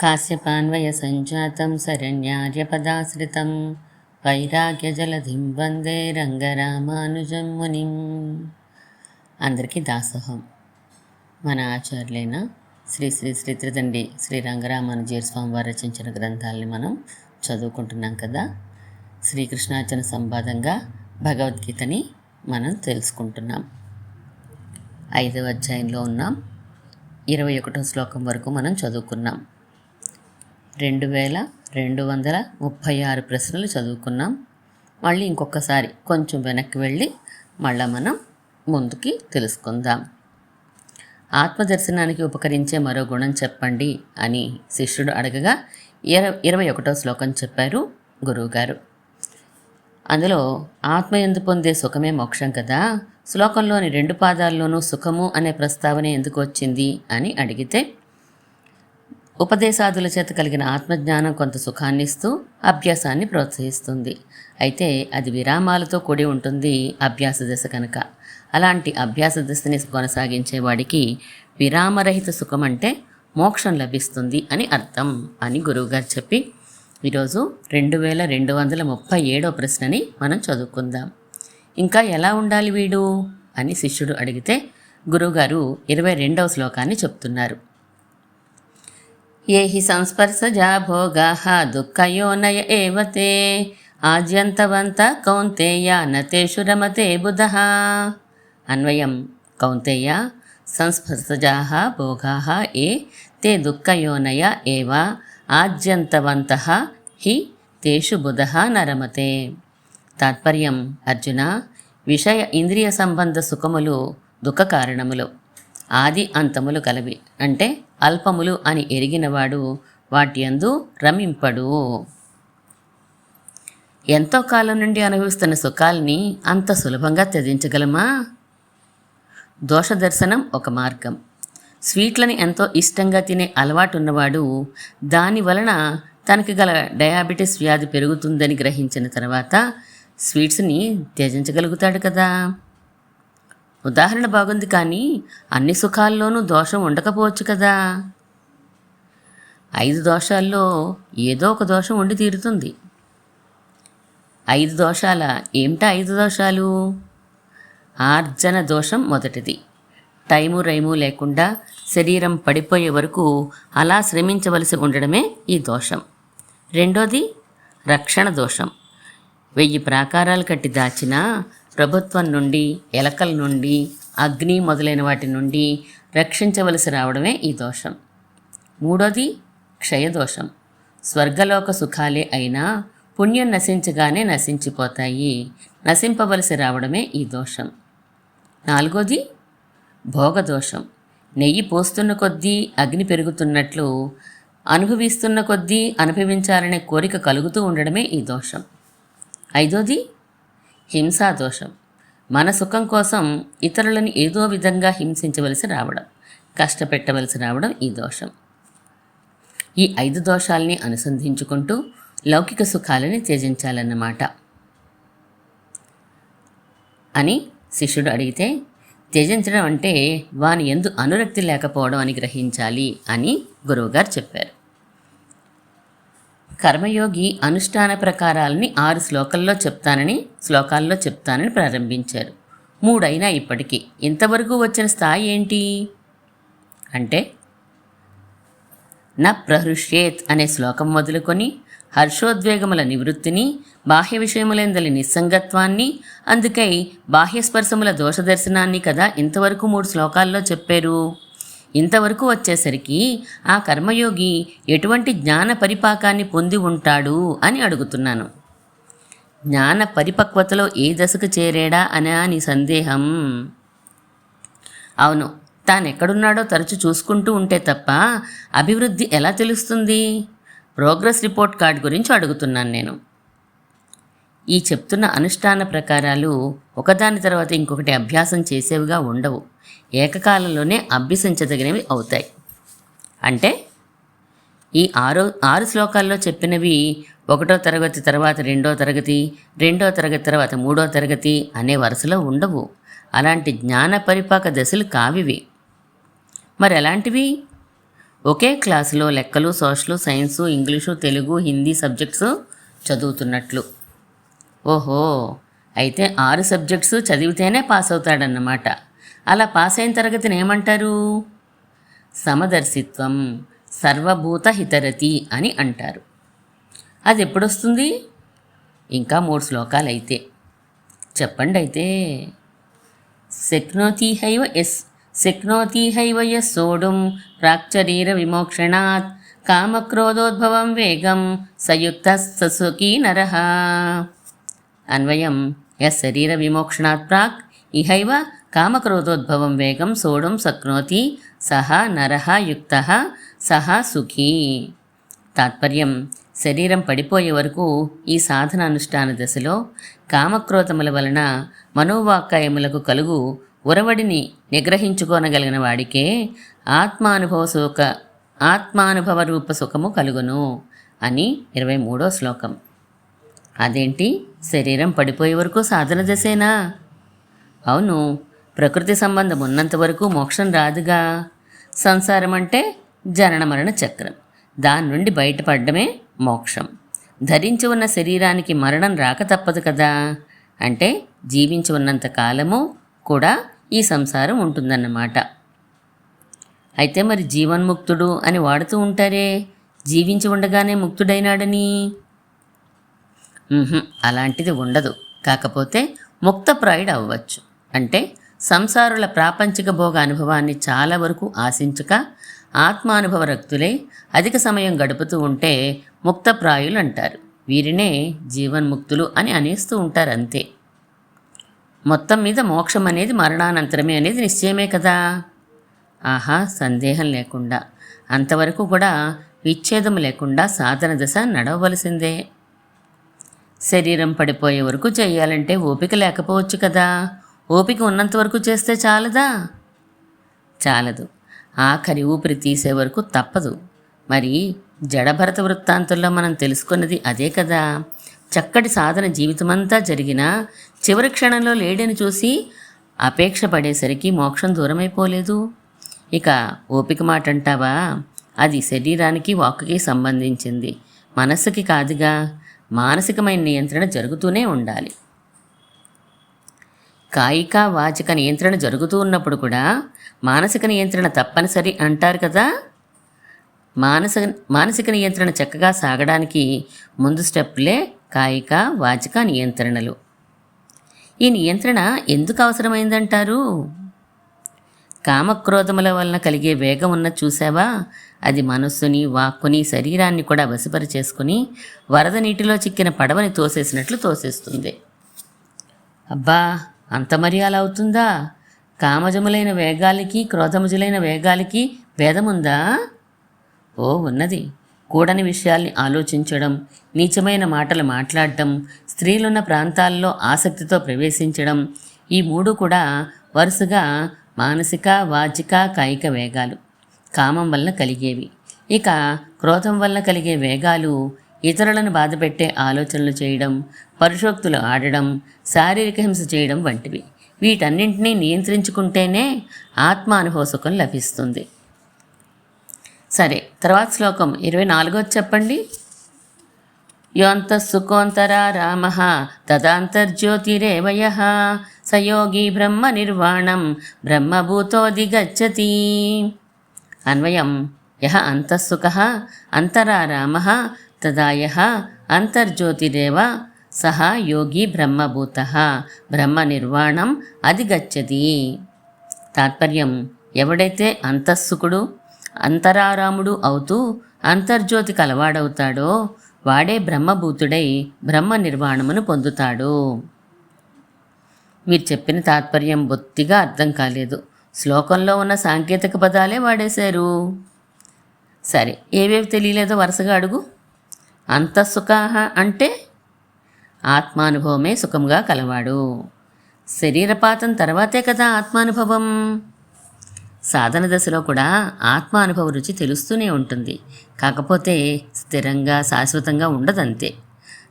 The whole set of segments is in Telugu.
కాశ్యపాన్వయ कास्यपान्वयसञ्जातं शरण्यार्यपदाश्रितं వైరాగ్యజలధిం వందే రంగరామానుజం మునిం అందరికీ దాసోహం. మన ఆచార్యులైన శ్రీ శ్రీ శ్రీ త్రిదండి శ్రీ రంగరామానుజీ స్వామి వారు రచించిన గ్రంథాలని మనం చదువుకుంటున్నాం కదా. శ్రీకృష్ణార్చన సంవాదంగా భగవద్గీతని మనం తెలుసుకుంటున్నాం. ఐదవ అధ్యాయంలో ఉన్నాం. ఇరవై ఒకటో శ్లోకం వరకు మనం చదువుకున్నాం. రెండు వేల రెండు వందల ముప్పై ఆరు ప్రశ్నలు చదువుకున్నాం. మళ్ళీ ఇంకొకసారి కొంచెం వెనక్కి వెళ్ళి మళ్ళీ మనం ముందుకి తెలుసుకుందాం. ఆత్మదర్శనానికి ఉపకరించే మరో గుణం చెప్పండి అని శిష్యుడు అడగగా ఇరవై ఇరవై ఒకటో శ్లోకం చెప్పారు గురువుగారు. అందులో ఆత్మ ఎందు పొందే సుఖమే మోక్షం కదా శ్లోకంలోని రెండు పాదాల్లోనూ సుఖము అనే ప్రస్తావన ఎందుకు వచ్చింది అని అడిగితే ఉపదేశాదుల చేత కలిగిన ఆత్మజ్ఞానం కొంత సుఖాన్ని ఇస్తూ అభ్యాసాన్ని ప్రోత్సహిస్తుంది. అయితే అది విరామాలతో కూడి ఉంటుంది అభ్యాస దశ కనుక. అలాంటి అభ్యాస దశని కొనసాగించే వాడికి విరామరహిత సుఖం అంటే మోక్షం లభిస్తుంది అని అర్థం అని గురువుగారు చెప్పి ఈరోజు రెండు వేల రెండు వందల ముప్పై ఏడో ప్రశ్నని మనం చదువుకుందాం. ఇంకా ఎలా ఉండాలి వీడు? అని శిష్యుడు అడిగితే గురువుగారు ఇరవై రెండవ శ్లోకాన్ని చెప్తున్నారు. ఏ హి సంస్పర్శజా భోగా దుఃఖయోనయ ఏవతే ఆద్యంతవంత కౌంతేయ నతేషు రమతే బుధ. అన్వయం కౌంతేయ సంస్పర్శజా భోగా ఏ తే దుఃఖయోనయ ఏవ ఆద్యంతవంత హి తేషు బుధ నరమతే. తాత్పర్యం అర్జున విషయ ఇంద్రియ సంబంధ సుఖములు దుఃఖ కారణములు ఆది అంతములు కలవి. అంటే అల్పములు అని ఎరిగినవాడు వాటి యందు రమింపడు. ఎంతో కాలం నుండి అనుభవిస్తున్న సుఖాల్ని అంత సులభంగా త్యజించగలమా? దోష దర్శనం ఒక మార్గం. స్వీట్లని ఎంతో ఇష్టంగా తినే అలవాటు ఉన్నవాడు దాని వలన తనకి గల డయాబెటీస్ వ్యాధి పెరుగుతుందని గ్రహించిన తర్వాత స్వీట్స్ని త్యజించగలుగుతాడు కదా. ఉదాహరణ బాగుంది కానీ అన్ని సుఖాల్లోనూ దోషం ఉండకపోవచ్చు కదా. ఐదు దోషాల్లో ఏదో ఒక దోషం ఉండి తీరుతుంది. ఐదు దోషాల ఏమిటా ఐదు దోషాలు? ఆర్జన దోషం మొదటిది. టైము రైము లేకుండా శరీరం పడిపోయే వరకు అలా శ్రమించవలసి ఉండడమే ఈ దోషం. రెండోది రక్షణ దోషం. వెయ్యి ప్రాకారాలు కట్టి దాచిన ప్రభుత్వం నుండి ఎలకల నుండి అగ్ని మొదలైన వాటి నుండి రక్షించవలసి రావడమే ఈ దోషం. మూడోది క్షయదోషం. స్వర్గలోక సుఖాలే అయినా పుణ్యం నశించగానే నశించిపోతాయి. నశింపవలసి రావడమే ఈ దోషం. నాలుగోది భోగదోషం. నెయ్యి పోస్తున్న కొద్దీ అగ్ని పెరుగుతున్నట్లు అనుభవిస్తున్న కొద్దీ అనుభవించాలనే కోరిక కలుగుతూ ఉండడమే ఈ దోషం. ఐదోది హింసా దోషం మన సుఖం కోసం ఇతరులను ఏదో విధంగా హింసించవలసి రావడం కష్టపెట్టవలసి రావడం ఈ దోషం. ఈ ఐదు దోషాల్ని అనుసంధించుకుంటూ లౌకిక సుఖాలని త్యజించాలన్నమాట. అని శిష్యుడు అడిగితే త్యజించడం అంటే వాని ఎందు అనురక్తి లేకపోవడం అని గ్రహించాలి అని గురువుగారు చెప్పారు. కర్మయోగి అనుష్ఠాన ప్రకారాలని ఆరు శ్లోకాల్లో చెప్తానని శ్లోకాల్లో చెప్తానని ప్రారంభించారు. మూడైనా ఇప్పటికీ. ఇంతవరకు వచ్చిన స్థాయి ఏంటి? అంటే న ప్రహృష్యేత్ అనే శ్లోకం మొదలుకొని హర్షోద్వేగముల నివృత్తిని బాహ్య విషయములందలి నిస్సంగత్వాన్ని అందుకై బాహ్యస్పర్శముల దోషదర్శనాన్ని కదా ఇంతవరకు మూడు శ్లోకాల్లో చెప్పారు. ఇంతవరకు వచ్చేసరికి ఆ కర్మయోగి ఎటువంటి జ్ఞాన పరిపాకాన్ని పొంది ఉంటాడు అని అడుగుతున్నాను. జ్ఞాన పరిపక్వతలో ఏ దశకు చేరాడా అనే నీ సందేహం. అవును తానెక్కడున్నాడో తరచు చూసుకుంటూ ఉంటే తప్ప అభివృద్ధి ఎలా తెలుస్తుంది? ప్రోగ్రెస్ రిపోర్ట్ కార్డ్ గురించి అడుగుతున్నాను నేను. ఈ చెప్తున్న అనుష్ఠాన ప్రకారాలు ఒకదాని తర్వాత ఇంకొకటి అభ్యాసం చేసేవిగా ఉండవు. ఏకకాలంలోనే అభ్యసించదగినవి అవుతాయి. అంటే ఈ ఆరో ఆరు శ్లోకాల్లో చెప్పినవి ఒకటో తరగతి తర్వాత రెండో తరగతి రెండో తరగతి తర్వాత మూడో తరగతి అనే వరుసలో ఉండవు. అలాంటి జ్ఞాన పరిపాక దశలు కావివి. మరి ఎలాంటివి ఒకే క్లాసులో లెక్కలు social science English Telugu Hindi subjects చదువుతున్నట్లు. ఓహో అయితే ఆరు సబ్జెక్ట్స్ చదివితేనే పాస్ అవుతాడన్నమాట అలా పాస్ అయిన తరగతిని ఏమంటారు? సమదర్శిత్వం సర్వభూత హితరతి అని అంటారు. అది ఎప్పుడొస్తుంది? ఇంకా మూడు శ్లోకాలు అయితే చెప్పండి అయితే శక్నోతిహైవ ఎస్ శక్నోతిహైవ ఎస్ సోడుం ప్రాక్చరీర విమోక్షణాత్ కామక్రోధోద్భవం వేగం సయుక్త ససుఖీ నరహ అన్వయం. ఎస్ శరీర విమోక్షణాత్ ప్రాక్. ఇహైవ కామక్రోధోద్భవం వేగం సోఢుం శక్నోతి సహ నర యుక్త. సహ సుఖీ. తాత్పర్యం. శరీరం పడిపోయే వరకు ఈ సాధన అనుష్ఠాన దశలో కామక్రోధముల వలన మనోవాక్కాయములకు కలుగు ఉరవడిని నిగ్రహించుకోనగలిగిన వాడికే ఆత్మానుభవ సుఖ ఆత్మానుభవ రూప సుఖము కలుగును అని ఇరవై మూడో శ్లోకం. అదేంటి? శరీరం పడిపోయే వరకు సాధన దశేనా? అవును. ప్రకృతి సంబంధం ఉన్నంత వరకు మోక్షం రాదుగా. సంసారం అంటే జనన మరణ చక్రం. దాని నుండి బయటపడడమే మోక్షం. ధరించి ఉన్న శరీరానికి మరణం రాక తప్పదు కదా. అంటే జీవించి ఉన్నంత కాలము కూడా ఈ సంసారం ఉంటుందన్నమాట. అయితే మరి జీవన్ముక్తుడు అని వాడుతూ ఉంటారే? జీవించి ఉండగానే ముక్తుడైనాడని? అలాంటిది ఉండదు. కాకపోతే ముక్తప్రాయుడు అవ్వచ్చు. అంటే సంసారుల ప్రాపంచిక భోగ అనుభవాన్ని చాలా వరకు ఆశించక ఆత్మానుభవ రక్తులై అధిక సమయం గడుపుతూ ఉంటే ముక్తప్రాయులు అంటారు వీరినే జీవన్ముక్తులు అని అనేస్తూ ఉంటారు అంతే మొత్తం మీద మోక్షం అనేది మరణానంతరమే అనేది నిశ్చయమే కదా? ఆహా సందేహం లేకుండా. అంతవరకు కూడా విచ్ఛేదం లేకుండా సాధన దశ నడవవలసిందే. శరీరం పడిపోయే వరకు చేయాలంటే ఓపిక లేకపోవచ్చు కదా. ఓపిక ఉన్నంత వరకు చేస్తే చాలదా? చాలదు. ఆఖరి ఊపిరి తీసే వరకు తప్పదు. మరి జడభరత వృత్తాంతంలో మనం తెలుసుకున్నది అదే కదా. చక్కటి సాధన జీవితమంతా జరిగినా చివరి క్షణంలో లేడని చూసి అపేక్ష పడేసరికి మోక్షం దూరమైపోలేదు. ఇక ఓపిక మాట అంటావా అది శరీరానికి వాక్కి సంబంధించింది. మనస్సుకి కాదుగా. మానసికమైన నియంత్రణ జరుగుతూనే ఉండాలి. కాయిక వాచిక నియంత్రణ జరుగుతూ ఉన్నప్పుడు కూడా మానసిక నియంత్రణ తప్పనిసరి అంటారు కదా. మానసిక మానసిక నియంత్రణ చక్కగా సాగడానికి ముందు స్టెప్లే కాయిక వాచిక నియంత్రణలు. ఈ నియంత్రణ ఎందుకు అవసరమైందంటారు? కామక్రోధముల వలన కలిగే వేగం ఉన్న చూసావా అది మనస్సుని వాక్కుని శరీరాన్ని కూడా వశపరిచేసుకుని వరద నీటిలో చిక్కిన పడవని తోసేసినట్లు తోసేస్తుంది. అబ్బా అంత మరి అలా అవుతుందా? కామజములైన వేగాలకి క్రోధముజులైన వేగాలకి భేదముందా? ఓ ఉన్నది. కూడని విషయాల్ని ఆలోచించడం నీచమైన మాటలు మాట్లాడటం స్త్రీలున్న ప్రాంతాల్లో ఆసక్తితో ప్రవేశించడం ఈ మూడు కూడా వరుసగా మానసిక వాచిక కాయిక వేగాలు కామం వల్ల కలిగేవి. ఇక క్రోధం వల్ల కలిగే వేగాలు ఇతరులను బాధపెట్టే ఆలోచనలు చేయడం పరుషోక్తులు ఆడడం శారీరక హింస చేయడం వంటివి. వీటన్నింటినీ నియంత్రించుకుంటేనే ఆత్మానుభవ సుఖం లభిస్తుంది. సరే తర్వాత శ్లోకం ఇరవై నాలుగోది చెప్పండి. యోంత సుఖోంతరా రామ తదాంతర్జ్యోతిరేవయ సయోగి బ్రహ్మ నిర్వాణం బ్రహ్మభూతోదిగచ్చతి అన్వయం యహ అంతఃసుఖ అంతరా రామ తదా యహ అంతర్జ్యోతిరేవ సహ యోగి బ్రహ్మభూత బ్రహ్మ నిర్వాణం అధిగచ్చతి తాత్పర్యం ఎవడైతే అంతఃసుకుడు అంతరారాముడు అవుతూ అంతర్జ్యోతి కలవాడవుతాడో వాడే బ్రహ్మభూతుడై బ్రహ్మ నిర్వాణమును పొందుతాడు. మీరు చెప్పిన తాత్పర్యం బొత్తిగా అర్థం కాలేదు. శ్లోకంలో ఉన్న సాంకేతిక పదాలే వాడేశారు. సరే ఏవేవి తెలియలేదో వరుసగా అడుగు. అంతఃసుఖ అంటే ఆత్మానుభవమే సుఖంగా కలవాడు. శరీరపాతం తర్వాతే కదా ఆత్మానుభవం. సాధన దశలో కూడా ఆత్మానుభవ రుచి తెలుస్తూనే ఉంటుంది. కాకపోతే స్థిరంగా శాశ్వతంగా ఉండదంతే.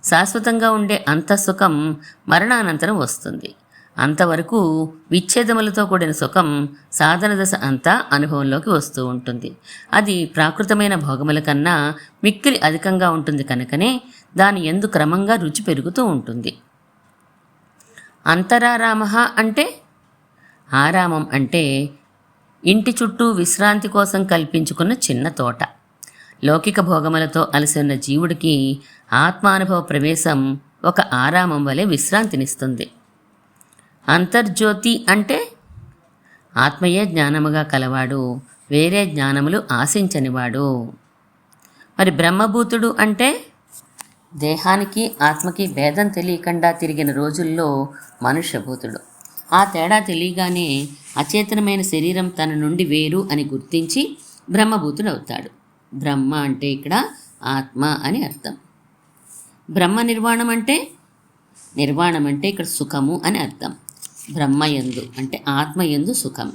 శాశ్వతంగా ఉండే అంతఃసుఖం మరణానంతరం వస్తుంది. అంతవరకు విచ్ఛేదములతో కూడిన సుఖం సాధన దశ అంతా అనుభవంలోకి వస్తూ ఉంటుంది. అది ప్రాకృతమైన భోగముల కన్నా మిక్కిలి అధికంగా ఉంటుంది కనుకనే దాని ఎందు క్రమంగా రుచి పెరుగుతూ ఉంటుంది. అంతరారామ అంటే ఆరామం అంటే ఇంటి చుట్టూ విశ్రాంతి కోసం కల్పించుకున్న చిన్న తోట. లౌకిక భోగములతో అలసిన జీవుడికి ఆత్మానుభవ ప్రవేశం ఒక ఆరామం వలె విశ్రాంతినిస్తుంది. అంతర్జ్యోతి అంటే ఆత్మయే జ్ఞానముగా కలవాడు వేరే జ్ఞానములు ఆశించనివాడు. మరి బ్రహ్మభూతుడు అంటే దేహానికి ఆత్మకి భేదం తెలియకుండా తిరిగిన రోజుల్లో మనుష్యభూతుడు. ఆ తేడా తెలియగానే అచేతనమైన శరీరం తన నుండి వేరు అని గుర్తించి బ్రహ్మభూతుడు అవుతాడు బ్రహ్మ అంటే ఇక్కడ ఆత్మ అని అర్థం. బ్రహ్మ నిర్వాణం అంటే? నిర్వాణం అంటే ఇక్కడ సుఖము అని అర్థం. బ్రహ్మయందు అంటే ఆత్మయందు సుఖం.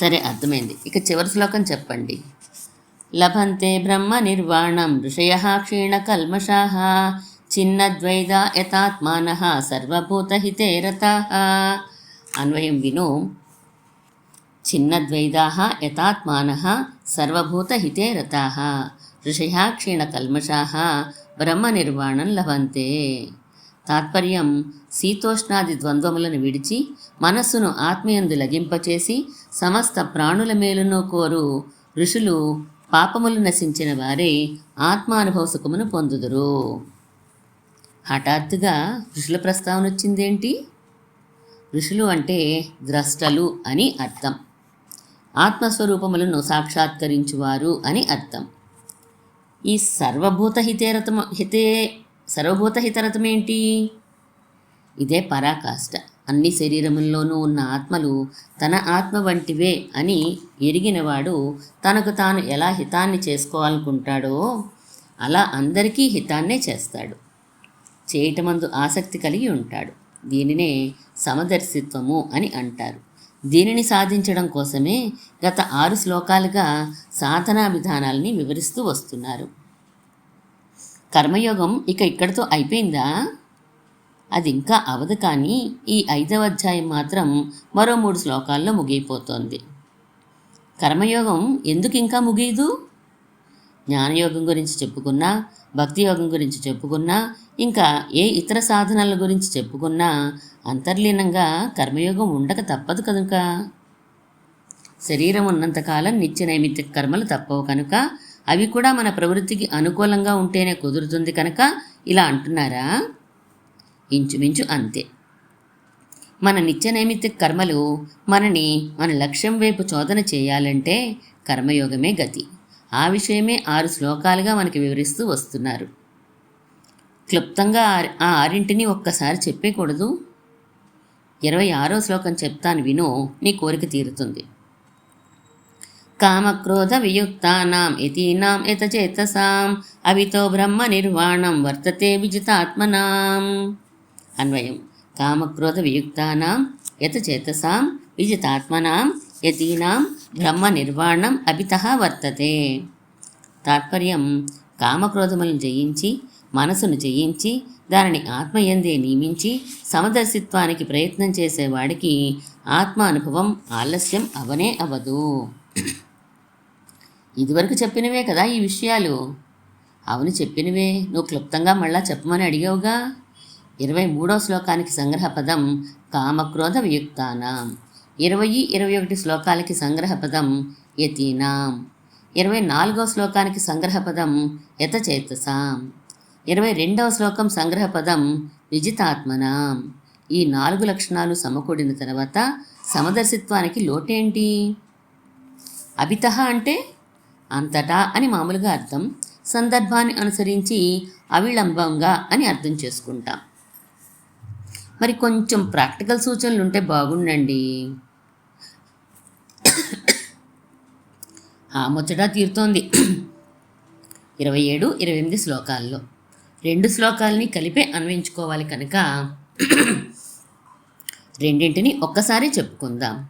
సరే అర్థమైంది. ఇక చివరి శ్లోకం చెప్పండి. లభంతే బ్రహ్మ నిర్వాణం ఋషయ క్షీణ కల్మషాహ చిన్నద్వైద యథాత్మాన సర్వభూతహితే రతా అన్వయం విను. చిన్నద్వైదా యథాత్మాన సర్వభూతహితే రతా ఋషయ క్షీణకల్మషా బ్రహ్మనిర్వాణం లభంతే. తాత్పర్యం శీతోష్ణాది ద్వంద్వములను విడిచి మనస్సును ఆత్మీయందు లగింపచేసి సమస్త ప్రాణుల మేలును కోరు. ఋషులు పాపములు నశించిన వారే ఆత్మానుభవ సుఖమును పొందుదురు. హఠాత్తుగా ఋషుల ప్రస్తావన వచ్చిందేంటి? ఋషులు అంటే ద్రష్టలు అని అర్థం. ఆత్మస్వరూపములను సాక్షాత్కరించువారు అని అర్థం. ఈ సర్వభూత హితేరతం హితే సర్వభూత హితరథం ఏంటి ఇదే పరాకాష్ట. అన్ని శరీరముల్లోనూ ఉన్న ఆత్మలు తన ఆత్మ వంటివే అని ఎరిగినవాడు తనకు తాను ఎలా హితాన్ని చేసుకోవాలనుకుంటాడో అలా అందరికీ హితాన్నే చేస్తాడు. చేయటమందు ఆసక్తి కలిగి ఉంటాడు. దీనినే సమదర్శిత్వము అని అంటారు. దీనిని సాధించడం కోసమే గత ఆరు శ్లోకాలుగా సాధనా విధానాలని వివరిస్తూ వస్తున్నారు. కర్మయోగం ఇక ఇక్కడితో అయిపోయిందా? అది ఇంకా అవదు కానీ ఈ ఐదవ అధ్యాయం మాత్రం మరో మూడు శ్లోకాల్లో ముగియిపోతోంది కర్మయోగం ఎందుకు ఇంకా ముగియదు? జ్ఞానయోగం గురించి చెప్పుకున్నా భక్తి యోగం గురించి చెప్పుకున్నా ఇంకా ఏ ఇతర సాధనాల గురించి చెప్పుకున్నా అంతర్లీనంగా కర్మయోగం ఉండక తప్పదు కనుక. శరీరం ఉన్నంతకాలం నిత్య నైమిత్య కర్మలు తప్పవు కనుక. అవి కూడా మన ప్రవృత్తికి అనుకూలంగా ఉంటేనే కుదురుతుంది కనుక ఇలా అంటున్నారా? ఇంచుమించు అంతే. మన నిత్య నైమిత్య కర్మలు మనని మన లక్ష్యం వైపు చోదన చేయాలంటే కర్మయోగమే గతి. ఆ విషయమే ఆరు శ్లోకాలుగా మనకి వివరిస్తూ వస్తున్నారు. క్లుప్తంగా ఆ ఆరింటిని ఒక్కసారి చెప్పేకూడదు. ఇరవై ఆరో శ్లోకం చెప్తాను విను నీ కోరిక తీరుతుంది. కామక్రోధ వియుక్తానాం ఇతీనాం యతచేతసాం అవితో బ్రహ్మ నిర్వాణం వర్తతే విజితాత్మనాం. అన్వయం. కామక్రోధ వియుక్తానాం యతచేతసాం విజితాత్మనాం యతీనాం బ్రహ్మ నిర్వాణం అభిత వర్తతే. తాత్పర్యం కామక్రోధములను జయించి మనసును జయించి దానిని ఆత్మయందే నియమించి సమదర్శిత్వానికి ప్రయత్నం చేసేవాడికి ఆత్మ అనుభవం ఆలస్యం అవనే అవదు. ఇదివరకు చెప్పినవే కదా ఈ విషయాలు? అవును చెప్పినవే. నువ్వు క్లుప్తంగా మళ్ళా చెప్పమని అడిగావుగా? ఇరవై మూడో శ్లోకానికి సంగ్రహ పదం కామక్రోధ వియుక్తానాం. ఇరవై ఇరవై ఒకటి శ్లోకాలకి సంగ్రహ పదం యతీనాం. ఇరవై నాలుగవ శ్లోకానికి సంగ్రహ పదం యతచేతసాం. ఇరవై రెండవ శ్లోకం సంగ్రహ పదం విజితాత్మనాం. ఈ నాలుగు లక్షణాలు సమకూడిన తర్వాత సమదర్శిత్వానికి లోటేంటి? అభిత అంటే అంతటా అని మామూలుగా అర్థం. సందర్భాన్ని అనుసరించి అవిళంబంగా అని అర్థం చేసుకుంటాం. మరి కొంచెం ప్రాక్టికల్ సూచనలు ఉంటే బాగుండండి. ఆ ముచ్చట తీరుతోంది. ఇరవై ఏడు ఇరవై ఎనిమిది శ్లోకాల్లో. రెండు శ్లోకాలని కలిపే అన్వయించుకోవాలి కనుక రెండింటిని ఒక్కసారి చెప్పుకుందాం.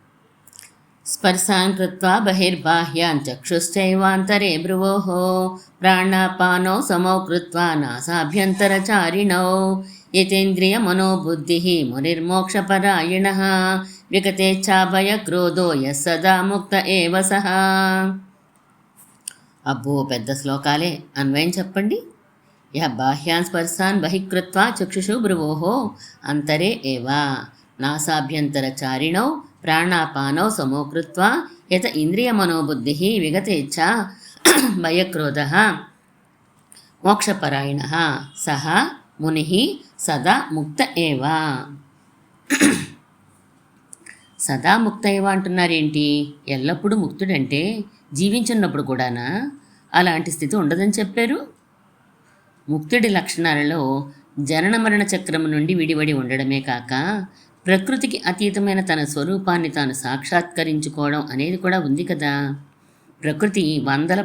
స్పర్శాన్ కృత్వా బహిర్బాహ్యాన్ చక్షుశ్చైవాంతరే భ్రువోహో ప్రాణాపానో సమౌ కృత్వా నాసాభ్యంతరచారిణౌ యతేంద్రియ మనోబుద్ధి మునిర్మోక్షపరాయణ విగతేచ్ఛాభయ క్రోధో యస్ సదా ముక్త ఏవ సహా. అబ్బో పెద్ద శ్లోకాలే. అన్వయం చెప్పండి. యహ బాహ్యాన్ స్పర్శాన్ బహికృత్వా చక్షుషు భ్రువోహో అంతరే ఏవా. నాసాభ్యంతరచారిణౌ ప్రాణాపానౌ సమోకృత్వా యత ఇంద్రియమనోబుద్ధి విగతేచ్ఛ భయక్రోధ మోక్షపరాయణ సహ ముని సదా ముక్త ఏవా. సదా ముక్త ఏవా అంటున్నారేంటి? ఎల్లప్పుడూ ముక్తుడంటే జీవించున్నప్పుడు కూడానా అలాంటి స్థితి ఉండదని చెప్పారు. ముక్తుడి లక్షణాలలో జనన మరణ చక్రము నుండి విడివడి ఉండడమే కాక ప్రకృతికి అతీతమైన తన స్వరూపాన్ని తాను సాక్షాత్కరించుకోవడం అనేది కూడా ఉంది కదా. ప్రకృతి వందల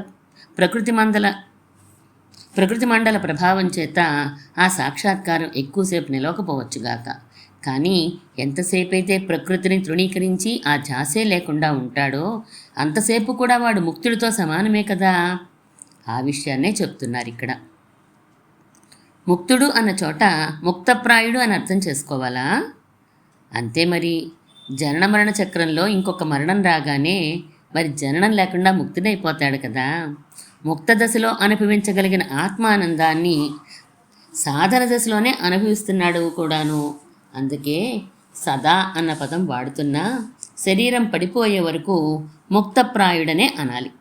ప్రకృతి మందల ప్రకృతి మండల ప్రభావం చేత ఆ సాక్షాత్కారం ఎక్కువసేపు నిలవకపోవచ్చుగాక కానీ ఎంతసేపైతే ప్రకృతిని తృణీకరించి ఆ ధ్యాసే లేకుండా ఉంటాడో అంతసేపు కూడా వాడు ముక్తుడితో సమానమే కదా? ఆ విషయాన్నే చెప్తున్నారు ఇక్కడ. ముక్తుడు అన్న చోట ముక్తప్రాయుడు అని అర్థం చేసుకోవాలా? అంతే మరి. జనన మరణ చక్రంలో ఇంకొక మరణం రాగానే మరి జననం లేకుండా ముక్తుడైపోతాడు కదా? ముక్త దశలో అనుభవించగలిగిన ఆత్మానందాన్ని సాధన దశలోనే అనుభవిస్తున్నాడు కూడాను. అందుకే సదా అన్న పదం వాడుతున్నా శరీరం పడిపోయే వరకు ముక్తప్రాయుడనే అనాలి.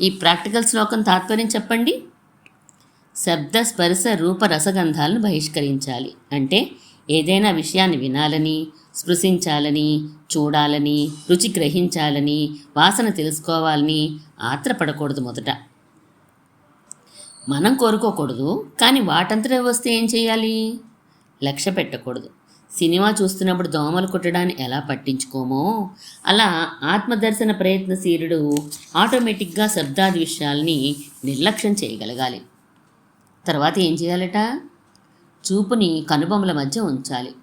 ఈ ప్రాక్టికల్ శ్లోకం తాత్పర్యం చెప్పండి? శబ్ద స్పర్శ రూప రసగంధాలను బహిష్కరించాలి. అంటే ఏదైనా విషయాన్ని వినాలని స్పృశించాలని చూడాలని రుచి గ్రహించాలని వాసన తెలుసుకోవాలని ఆత్రపడకూడదు మొదట. మనం కోరుకోకూడదు కానీ వాటంతట వస్తే ఏం చేయాలి? లక్ష్య పెట్టకూడదు. సినిమా చూస్తున్నప్పుడు దోమలు కుట్టడాన్ని ఎలా పట్టించుకోమో? అలా ఆత్మదర్శన ప్రయత్నశీలుడు ఆటోమేటిక్గా శబ్దాది విషయాల్ని నిర్లక్ష్యం చేయగలగాలి. తర్వాత ఏం చేయాలట? చూపుని కనుబొమ్మల మధ్య ఉంచాలి.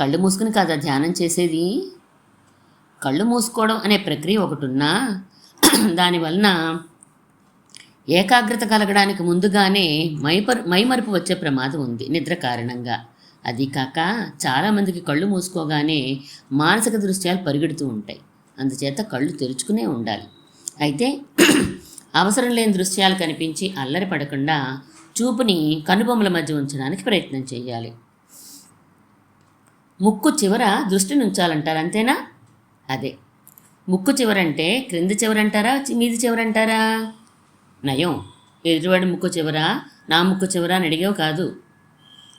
కళ్ళు మూసుకుని కదా ధ్యానం చేసేది? కళ్ళు మూసుకోవడం అనే ప్రక్రియ ఒకటి ఉన్నా దానివలన ఏకాగ్రత కలగడానికి ముందుగానే మైపర్ మైమరుపు వచ్చే ప్రమాదం ఉంది నిద్ర కారణంగా. అది కాక చాలామందికి కళ్ళు మూసుకోగానే మానసిక దృశ్యాలు పరిగెడుతూ ఉంటాయి. అందుచేత కళ్ళు తెరుచుకునే ఉండాలి. అయితే అవసరం లేని దృశ్యాలు కనిపించి అల్లరి పడకుండా చూపుని కనుబొమ్మల మధ్య ఉంచడానికి ప్రయత్నం చేయాలి. ముక్కు చివర దృష్టిని ఉంచాలంటారు అంతేనా? అదే. ముక్కు చివరంటే క్రింది చివరంటారా మీది చివరంటారా? నయం. ఎదుటివాడి ముక్కు చివరా నా ముక్కు చివరా అని అడిగావు కాదు.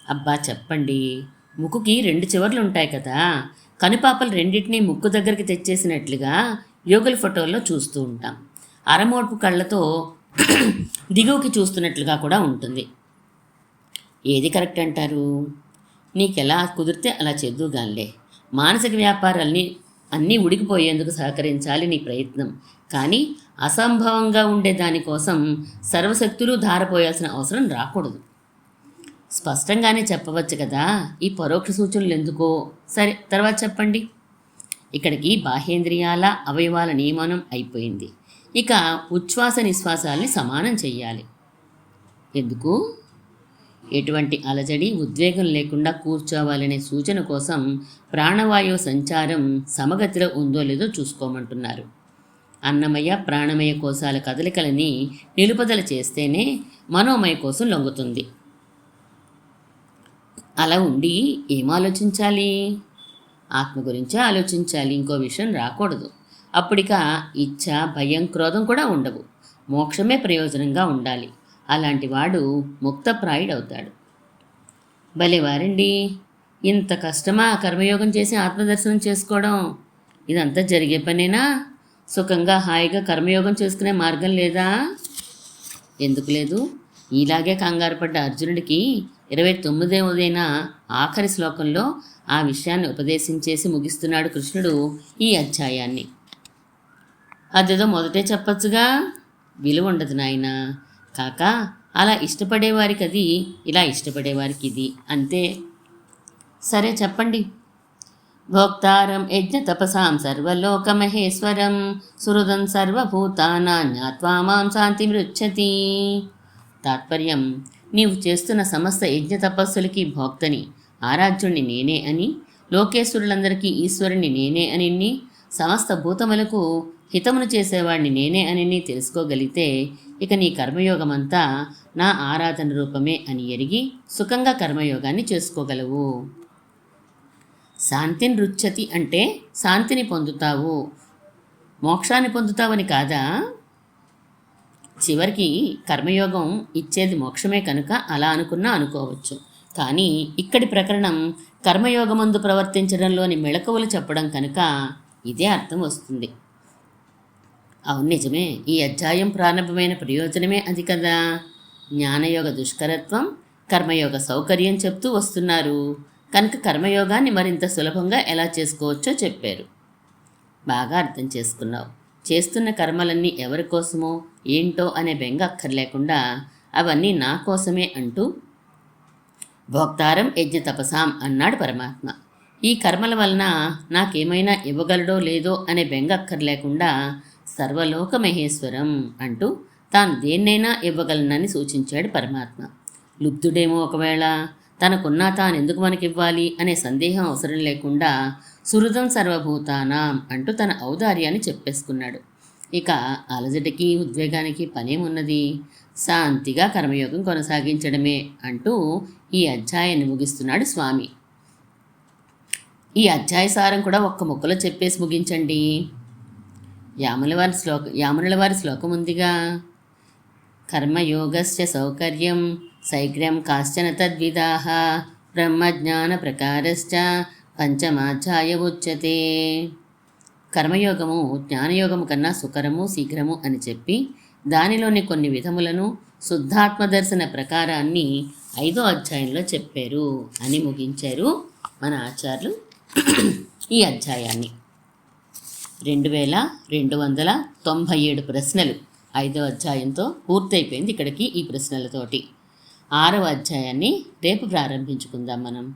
అబ్బా చెప్పండి. ముక్కుకి రెండు చివర్లు ఉంటాయి కదా. కనుపాపలు రెండింటినీ ముక్కు దగ్గరికి తెచ్చేసినట్లుగా యోగుల ఫోటోల్లో చూస్తూ ఉంటాం. అరమోడ్పు కళ్ళతో దిగువకి చూస్తున్నట్లుగా కూడా ఉంటుంది. ఏది కరెక్ట్ అంటారు? నీకు ఎలా కుదిరితే అలా చేద్దుగానిలే మానసిక వ్యాపారాల్ని అన్నీ ఉడికిపోయేందుకు సహకరించాలి నీ ప్రయత్నం. కానీ అసంభవంగా ఉండే దానికోసం సర్వశక్తులు ధారపోయాల్సిన అవసరం రాకూడదు. స్పష్టంగానే చెప్పవచ్చు కదా? ఈ పరోక్ష సూచనలు ఎందుకో? సరే తర్వాత చెప్పండి. ఇక్కడికి బాహ్యేంద్రియాల అవయవాల నియమనం అయిపోయింది. ఇక ఉచ్ఛ్వాస నిశ్వాసాల్ని సమానం చేయాలి ఎందుకు? ఎటువంటి అలజడి ఉద్వేగం లేకుండా కూర్చోవాలనే సూచన కోసం ప్రాణవాయువు సంచారం సమగతిలో ఉందో లేదో చూసుకోమంటున్నారు. అన్నమయ ప్రాణమయ కోశాల కదలికలని నిలుపుదల చేస్తేనే మనోమయ కోసం లొంగుతుంది. అలా ఉండి ఏం ఆలోచించాలి? ఆత్మ గురించే ఆలోచించాలి. ఇంకో విషయం రాకూడదు. అప్పుడిక ఇచ్చ భయం క్రోధం కూడా ఉండవు. మోక్షమే ప్రయోజనంగా ఉండాలి. అలాంటి వాడు ముక్తప్రాయుడవుతాడు భలేవారండి ఇంత కష్టమా కర్మయోగం చేసి ఆత్మదర్శనం చేసుకోవడం? ఇదంతా జరిగే పనేనా? సుఖంగా హాయిగా కర్మయోగం చేసుకునే మార్గం లేదా? ఎందుకు లేదు? ఇలాగే కంగారు పడ్డ అర్జునుడికి ఇరవై తొమ్మిదవదైన ఆఖరి శ్లోకంలో ఆ విషయాన్ని ఉపదేశించేసి ముగిస్తున్నాడు కృష్ణుడు ఈ అధ్యాయాన్ని. అదేదో మొదటే చెప్పచ్చుగా? విలువ ఉండదు నాయన. కాక అలా ఇష్టపడేవారికి అది ఇలా ఇష్టపడేవారికి ఇది అంతే. సరే చెప్పండి. భోక్తారం యజ్ఞ తపసాం సర్వలోకమహేశ్వరం సుహృదం సర్వభూతానా జ్ఞాత్వా మాం శాంతి మృచ్చతి తాత్పర్యం నీవు చేస్తున్న సమస్త యజ్ఞ తపస్సులకి భోక్తని. ఆరాధ్యుణ్ణి నేనే అని లోకేశ్వరులందరికీ ఈశ్వరుని నేనే అని సమస్త భూతములకు హితమును చేసేవాడిని నేనే అని తెలుసుకోగలిగితే ఇక నీ కర్మయోగమంతా నా ఆరాధన రూపమే అని ఎరిగి సుఖంగా కర్మయోగాన్ని చేసుకోగలవు. శాంతిని రుచ్చతి అంటే శాంతిని పొందుతావు. మోక్షాన్ని పొందుతావని కాదా? చివరికి కర్మయోగం ఇచ్చేది మోక్షమే కనుక అలా అనుకున్నా అనుకోవచ్చు. కానీ ఇక్కడి ప్రకరణం కర్మయోగమందు ప్రవర్తించడంలోని మెళకువలు చెప్పడం కనుక ఇదే అర్థం వస్తుంది. అవును నిజమే. ఈ అధ్యాయం ప్రారంభమైన ప్రయోజనమే అది కదా. జ్ఞానయోగ దుష్కరత్వం కర్మయోగ సౌకర్యం చెప్తూ వస్తున్నారు. కనుక కర్మయోగాన్ని మరింత సులభంగా ఎలా చేసుకోవచ్చో చెప్పారు. బాగా అర్థం చేసుకున్నావు. చేస్తున్న కర్మలన్నీ ఎవరి కోసమో ఏంటో అనే బెంగ అక్కర్లేకుండా అవన్నీ నా కోసమే అంటూ భోక్తారం యజ్ఞ తపసాం అన్నాడు పరమాత్మ. ఈ కర్మల వలన నాకేమైనా ఇవ్వగలడో లేదో అనే బెంగ అక్కర్లేకుండా సర్వలోక మహేశ్వరం అంటూ తాను దేన్నైనా ఇవ్వగలనని సూచించాడు పరమాత్మ. లుబ్ధుడేమో ఒకవేళ తనకున్నా తాను ఎందుకు మనకివ్వాలి అనే సందేహం అవసరం లేకుండా సుహృదం సర్వభూతానాం అంటూ తన ఔదార్యాన్ని చెప్పేసుకున్నాడు. ఇక అలజటికి ఉద్వేగానికి పనేమున్నది? శాంతిగా కర్మయోగం కొనసాగించడమే అంటూ ఈ అధ్యాయాన్ని ముగిస్తున్నాడు స్వామి. ఈ అధ్యాయ సారం కూడా ఒక్క ముక్కలో చెప్పేసి ముగించండి. యాముల వారి శ్లోక యామునుల వారి శ్లోకం ఉందిగా. కర్మయోగస్య సౌకర్యం శైగ్ర్యం కాశ్చన తద్విధాహ బ్రహ్మజ్ఞాన ప్రకారశ్చ పంచమాధ్యాయ ఉచ్యతే. కర్మయోగము జ్ఞానయోగము కన్నా సుకరము శీఘ్రము అని చెప్పి దానిలోని కొన్ని విధములను శుద్ధాత్మ దర్శన ప్రకారాన్ని ఐదో అధ్యాయంలో చెప్పారు అని ముగించారు మన ఆచార్యులు ఈ అధ్యాయాన్ని. రెండు వేల రెండు వందల తొంభై ఏడు ప్రశ్నలు ఐదో అధ్యాయంతో పూర్తయిపోయింది ఇక్కడికి ఈ ప్రశ్నలతోటి. ఆరవ అధ్యాయాన్ని రేపు ప్రారంభించుకుందాం మనం.